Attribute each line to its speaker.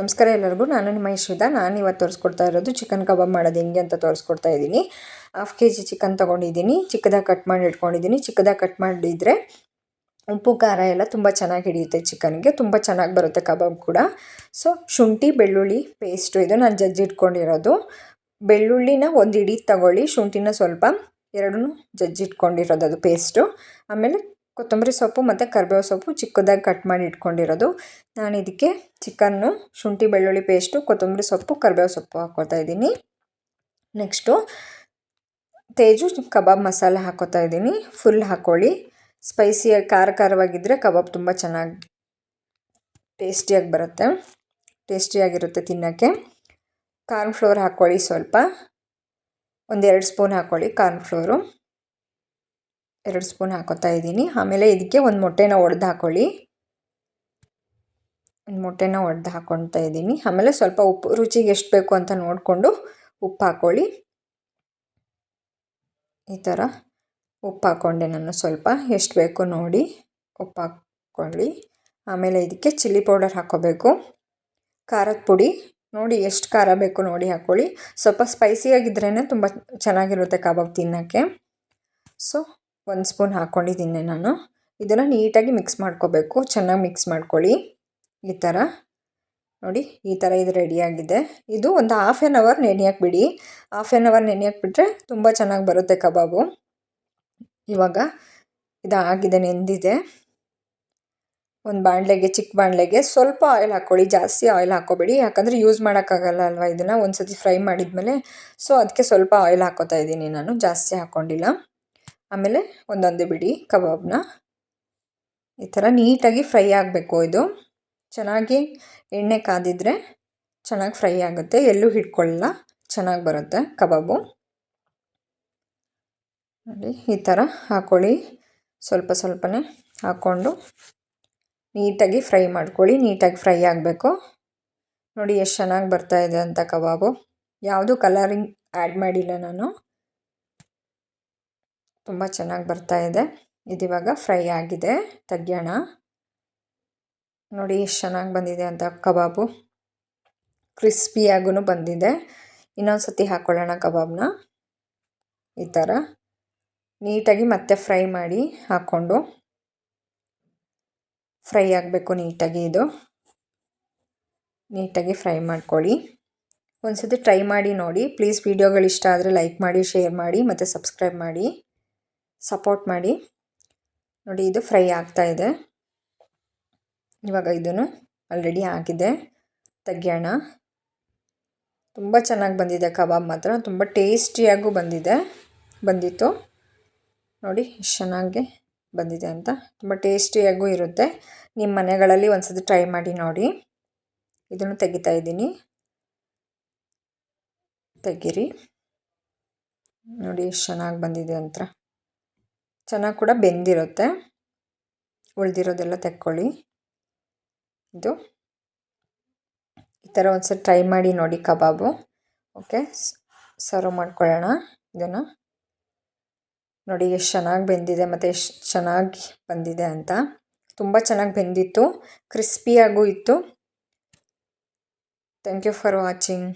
Speaker 1: ನಮಸ್ಕಾರ ಎಲ್ಲರಿಗೂ. ನಾನು ನಿಮ್ಮ ಇಶ್ವಿತ ನಾನು ಇವತ್ತು ತೋರಿಸ್ಕೊಡ್ತಾ ಇರೋದು ಚಿಕನ್ ಕಬಾಬ್ ಮಾಡೋದು ಹೆಂಗೆ ಅಂತ ತೋರಿಸ್ಕೊಡ್ತಾ ಇದ್ದೀನಿ. ಹಾಫ್ ಕೆ ಜಿ ಚಿಕನ್ ತೊಗೊಂಡಿದ್ದೀನಿ. ಚಿಕ್ಕದಾಗಿ ಕಟ್ ಮಾಡಿ ಇಟ್ಕೊಂಡಿದ್ದೀನಿ. ಚಿಕ್ಕದಾಗಿ ಕಟ್ ಮಾಡಿದರೆ ಉಪ್ಪು, ಖಾರ ಎಲ್ಲ ತುಂಬ ಚೆನ್ನಾಗಿ ಹಿಡಿಯುತ್ತೆ ಚಿಕನ್ಗೆ. ತುಂಬ ಚೆನ್ನಾಗಿ ಬರುತ್ತೆ ಕಬಾಬ್ ಕೂಡ. ಸೊ ಶುಂಠಿ, ಬೆಳ್ಳುಳ್ಳಿ ಪೇಸ್ಟು ಇದು ನಾನು ಜಜ್ಜಿ ಇಟ್ಕೊಂಡಿರೋದು. ಬೆಳ್ಳುಳ್ಳಿನ ಒಂದು ಇಡೀ ತಗೊಳ್ಳಿ. ಶುಂಠಿನ ಸ್ವಲ್ಪ ಎರಡೂ ಜಜ್ಜಿಟ್ಕೊಂಡಿರೋದು ಅದು ಪೇಸ್ಟು ಆಮೇಲೆ ಕೊತ್ತಂಬರಿ ಸೊಪ್ಪು ಮತ್ತು ಕರಿಬೇವು ಸೊಪ್ಪು ಚಿಕ್ಕದಾಗಿ ಕಟ್ ಮಾಡಿ ಇಟ್ಕೊಂಡಿರೋದು. ನಾನು ಇದಕ್ಕೆ ಚಿಕನ್ನು ಶುಂಠಿ, ಬೆಳ್ಳುಳ್ಳಿ ಪೇಸ್ಟು ಕೊತ್ತಂಬರಿ ಸೊಪ್ಪು, ಕರಿಬೇವು ಸೊಪ್ಪು ಹಾಕ್ಕೊಳ್ತಾ ಇದ್ದೀನಿ. ನೆಕ್ಸ್ಟು ತೇಜು ಕಬಾಬ್ ಮಸಾಲೆ ಹಾಕೋತಾ ಇದ್ದೀನಿ. ಫುಲ್ ಹಾಕ್ಕೊಳ್ಳಿ ಸ್ಪೈಸಿಯಾಗಿ ಖಾರ ಖಾರವಾಗಿದ್ದರೆ ಕಬಾಬ್ ತುಂಬ ಚೆನ್ನಾಗಿ ಟೇಸ್ಟಿಯಾಗಿ ಬರುತ್ತೆ. ಟೇಸ್ಟಿಯಾಗಿರುತ್ತೆ ತಿನ್ನೋಕ್ಕೆ. ಕಾರ್ನ್ ಫ್ಲೋರ್ ಹಾಕ್ಕೊಳ್ಳಿ ಸ್ವಲ್ಪ. ಒಂದೆರಡು ಸ್ಪೂನ್ ಹಾಕ್ಕೊಳ್ಳಿ ಕಾರ್ನ್ ಫ್ಲೋರು ಎರಡು ಸ್ಪೂನ್ ಹಾಕೋತಾ ಇದ್ದೀನಿ. ಆಮೇಲೆ ಇದಕ್ಕೆ ಒಂದು ಮೊಟ್ಟೆನ ಒಡೆದು ಹಾಕ್ಕೊಳ್ಳಿ ಒಂದು ಮೊಟ್ಟೆನ ಒಡೆದು ಹಾಕೊತಾ ಇದ್ದೀನಿ. ಆಮೇಲೆ ಸ್ವಲ್ಪ ಉಪ್ಪು, ರುಚಿಗೆ ಎಷ್ಟು ಬೇಕು ಅಂತ ನೋಡಿಕೊಂಡು ಉಪ್ಪು ಹಾಕ್ಕೊಳ್ಳಿ ಈ ಥರ ಉಪ್ಪು ಹಾಕ್ಕೊಂಡೆ ನಾನು ಸ್ವಲ್ಪ. ಎಷ್ಟು ಬೇಕು ನೋಡಿ ಉಪ್ಪು ಹಾಕ್ಕೊಳ್ಳಿ ಆಮೇಲೆ ಇದಕ್ಕೆ ಚಿಲ್ಲಿ ಪೌಡರ್ ಹಾಕ್ಕೋಬೇಕು ಖಾರದ ಪುಡಿ. ನೋಡಿ ಎಷ್ಟು ಖಾರ ಬೇಕು ನೋಡಿ ಹಾಕ್ಕೊಳ್ಳಿ ಸ್ವಲ್ಪ ಸ್ಪೈಸಿಯಾಗಿದ್ರೇ ತುಂಬ ಚೆನ್ನಾಗಿರುತ್ತೆ ಕಬಾಬ್ ತಿನ್ನೋಕ್ಕೆ. ಸೊ ಒಂದು ಸ್ಪೂನ್ ಹಾಕ್ಕೊಂಡಿದ್ದೀನಿ ನಾನು. ಇದನ್ನು ನೀಟಾಗಿ ಮಿಕ್ಸ್ ಮಾಡ್ಕೋಬೇಕು. ಚೆನ್ನಾಗಿ ಮಿಕ್ಸ್ ಮಾಡ್ಕೊಳ್ಳಿ. ಈ ಥರ ನೋಡಿ, ಈ ಥರ ಇದು ರೆಡಿಯಾಗಿದೆ ಇದು ಒಂದು ಹಾಫ್ ಆ್ಯನ್ ಅವರ್ ನೆನೆಯಕ್ಕೆ ಬಿಡಿ ಹಾಫ್ ಆ್ಯನ್ ಅವರ್ ನೆನೆಯಕ್ಕೆ ಬಿಟ್ಟರೆ ತುಂಬ ಚೆನ್ನಾಗಿ ಬರುತ್ತೆ ಕಬಾಬು. ಇವಾಗ ಇದು ಆಗಿದೆ ನೆಂದಿದೆ. ಒಂದು ಬಾಣಲೆಗೆ ಚಿಕ್ಕ ಬಾಣಲೆಗೆ ಸ್ವಲ್ಪ ಆಯಿಲ್ ಹಾಕ್ಕೊಳ್ಳಿ. ಜಾಸ್ತಿ ಆಯಿಲ್ ಹಾಕ್ಕೋಬೇಡಿ. ಯಾಕಂದರೆ ಯೂಸ್ ಮಾಡೋಕ್ಕಾಗಲ್ಲ ಅಲ್ವಾ ಇದನ್ನು? ಒಂದು ಸತಿ ಫ್ರೈ ಮಾಡಿದ್ಮೇಲೆ. ಸೊ ಅದಕ್ಕೆ ಸ್ವಲ್ಪ ಆಯಿಲ್ ಹಾಕೋತಾ ಇದ್ದೀನಿ ನಾನು. ಜಾಸ್ತಿ ಹಾಕ್ಕೊಂಡಿಲ್ಲ. ಆಮೇಲೆ ಒಂದೊಂದೇ ಬಿಡಿ ಕಬಾಬ್ನ. ಈ ಥರ ನೀಟಾಗಿ ಫ್ರೈ ಆಗಬೇಕು ಇದು. ಚೆನ್ನಾಗಿ ಎಣ್ಣೆ ಕಾದಿದ್ರೆ ಚೆನ್ನಾಗಿ ಫ್ರೈ ಆಗುತ್ತೆ. ಎಲ್ಲೂ ಹಿಡ್ಕೊಳ್ಳಲ್ಲ. ಚೆನ್ನಾಗಿ ಬರುತ್ತೆ ಕಬಾಬು. ನೋಡಿ, ಈ ಥರ ಹಾಕ್ಕೊಳ್ಳಿ ಸ್ವಲ್ಪ ಸ್ವಲ್ಪನೇ ಹಾಕ್ಕೊಂಡು ನೀಟಾಗಿ ಫ್ರೈ ಮಾಡ್ಕೊಳ್ಳಿ. ನೀಟಾಗಿ ಫ್ರೈ ಆಗಬೇಕು. ನೋಡಿ, ಎಷ್ಟು ಚೆನ್ನಾಗಿ ಬರ್ತಾ ಇದೆ ಅಂತ ಕಬಾಬು. ಯಾವುದು ಕಲರಿಂಗ್ ಆ್ಯಡ್ ಮಾಡಿಲ್ಲ ನಾನು. ತುಂಬ ಚೆನ್ನಾಗಿ ಬರ್ತಾ ಇದೆ. ಇದಿವಾಗ ಫ್ರೈ ಆಗಿದೆ. ತೆಗಿಯೋಣ. ನೋಡಿ ಎಷ್ಟು ಚೆನ್ನಾಗಿ ಬಂದಿದೆ ಅಂತ ಕಬಾಬು. ಕ್ರಿಸ್ಪಿಯಾಗೂ ಬಂದಿದೆ. ಇನ್ನೊಂದು ಸತಿ ಹಾಕ್ಕೊಳ್ಳೋಣ ಕಬಾಬ್ನ. ಈ ಥರ ನೀಟಾಗಿ ಮತ್ತೆ ಫ್ರೈ ಮಾಡಿ ಹಾಕ್ಕೊಂಡು ಫ್ರೈ ಆಗಬೇಕು ನೀಟಾಗಿ ಇದು. ನೀಟಾಗಿ ಫ್ರೈ ಮಾಡ್ಕೊಳ್ಳಿ. ಒಂದು ಸತಿ ಟ್ರೈ ಮಾಡಿ ನೋಡಿ. ಪ್ಲೀಸ್ ವೀಡಿಯೋಗಳು ಇಷ್ಟ ಆದರೆ ಲೈಕ್ ಮಾಡಿ, ಶೇರ್ ಮಾಡಿ ಮತ್ತು ಸಬ್ಸ್ಕ್ರೈಬ್ ಮಾಡಿ. ಸಪೋರ್ಟ್ ಮಾಡಿ. ನೋಡಿ, ಇದು ಫ್ರೈ ಆಗ್ತಾ ಇದೆ. ಇವಾಗ ಇದನ್ನು ಆಲ್ರೆಡಿ ಆಗಿದೆ ತೆಗಿಯೋಣ. ತುಂಬ ಚೆನ್ನಾಗಿ ಬಂದಿದೆ ಕಬಾಬ್ ಮಾತ್ರ. ತುಂಬ ಟೇಸ್ಟಿಯಾಗೂ ಬಂದಿದೆ. ಬಂದಿತ್ತು. ನೋಡಿ ಎಷ್ಟು ಚೆನ್ನಾಗಿ ಬಂದಿದೆ ಅಂತ. ತುಂಬ ಟೇಸ್ಟಿಯಾಗೂ ಇರುತ್ತೆ. ನಿಮ್ಮ ಮನೆಗಳಲ್ಲಿ ಒಂದು ಟ್ರೈ ಮಾಡಿ ನೋಡಿ. ಇದನ್ನು ತೆಗಿತಾ ಇದ್ದೀನಿ. ತೆಗೀರಿ. ನೋಡಿ ಎಷ್ಟು ಚೆನ್ನಾಗಿ ಬಂದಿದೆ ಅಂತ. ಚೆನ್ನಾಗಿ ಕೂಡ ಬೆಂದಿರುತ್ತೆ. ಉಳಿದಿರೋದೆಲ್ಲ ತೆಕ್ಕೊಳ್ಳಿ. ಇದು. ಈ ಥರ ಒಂದ್ಸರಿ ಟ್ರೈ ಮಾಡಿ ನೋಡಿ ಕಬಾಬು. ಓಕೆ ಸರ್ವ್ ಮಾಡ್ಕೊಳ್ಳೋಣ ಇದನ್ನು. ನೋಡಿ ಎಷ್ಟು ಚೆನ್ನಾಗಿ ಬೆಂದಿದೆ ಮತ್ತು ಎಷ್ಟು ಚೆನ್ನಾಗಿ ಬಂದಿದೆ ಅಂತ. ತುಂಬ ಚೆನ್ನಾಗಿ ಬೆಂದಿತ್ತು. ಕ್ರಿಸ್ಪಿಯಾಗೂ ಇತ್ತು. Thank you for watching.